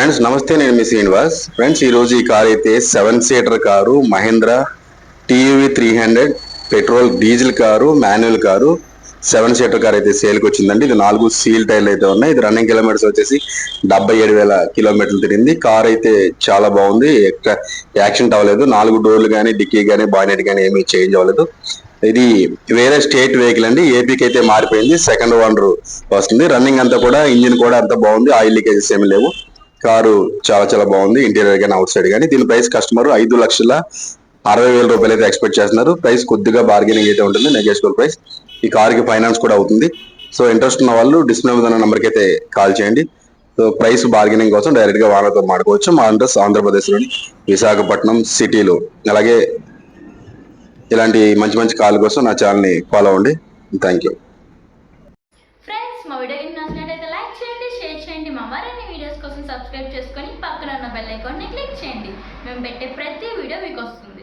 Friends నమస్తే నేను మీ Srinivas. Friends ఈ రోజు ఈ కార్ అయితే seven seater car Mahindra TV three hundred petrol diesel car manual car. Seven seater car అయితే సేల్కి వచ్చిందండి. ఇది నాలుగు సీల్ టైర్లు అయితే ఉన్నాయి. ఇది రన్నింగ్ కిలోమీటర్స్ వచ్చేసి డెబ్బై ఏడు వేల కిలోమీటర్లు తిరిగింది. కార్ అయితే చాలా బాగుంది. యాక్సిడెంట్ అవ్వలేదు. నాలుగు డోర్లు కానీ డిక్కీ కానీ బాయినెట్ కానీ ఏమీ చేంజ్ అవ్వలేదు. ఇది వేరే స్టేట్ వెహికల్ అండి. ఏపీకి అయితే మారిపోయింది. సెకండ్ ఓనర్ వస్తుంది. రన్నింగ్ అంతా కూడా ఇంజిన్ కూడా అంత బాగుంది. ఆయిల్ లీకేజెస్ ఏమి లేవు. కారు చాలా చాలా బాగుంది ఇంటీరియర్ కానీ అవుట్ సైడ్ కానీ. దీని ప్రైస్ కస్టమర్ ఐదు లక్షల అరవై వేల రూపాయలు అయితే ఎక్స్పెక్ట్ చేస్తున్నారు. ప్రైస్ కొద్దిగా బార్గెనింగ్ అయితే ఉంటుంది నెగోషియబుల్ ప్రైస్ ఈ కార్కి ఫైనాన్స్ కూడా అవుతుంది. సో ఇంట్రెస్ట్ ఉన్న వాళ్ళు డిస్ప్లే ఉన్న నెంబర్కి అయితే కాల్ చేయండి. సో ప్రైస్ బార్గెనింగ్ కోసం డైరెక్ట్గా వాళ్ళతో మాట్లాడుకోవచ్చు. మా అడ్రస్ ఆంధ్రప్రదేశ్లోని విశాఖపట్నం సిటీలో అలాగే ఇలాంటి మంచి మంచి కాల్ కోసం నా ఛానల్ని ఫాలో అవ్వండి. థ్యాంక్ యూ ఫ్రెండ్స్ మా వీడియో నచ్చినట్లయితే లైక్ చేయండి షేర్ చేయండి. మా మరిన్ని కోసం సబ్స్క్రైబ్ చేసుకొని పక్కన ఉన్న బెల్ ఐకాన్ని క్లిక్ చేయండి. మేము పెట్టే ప్రతి వీడియో మీకు వస్తుంది.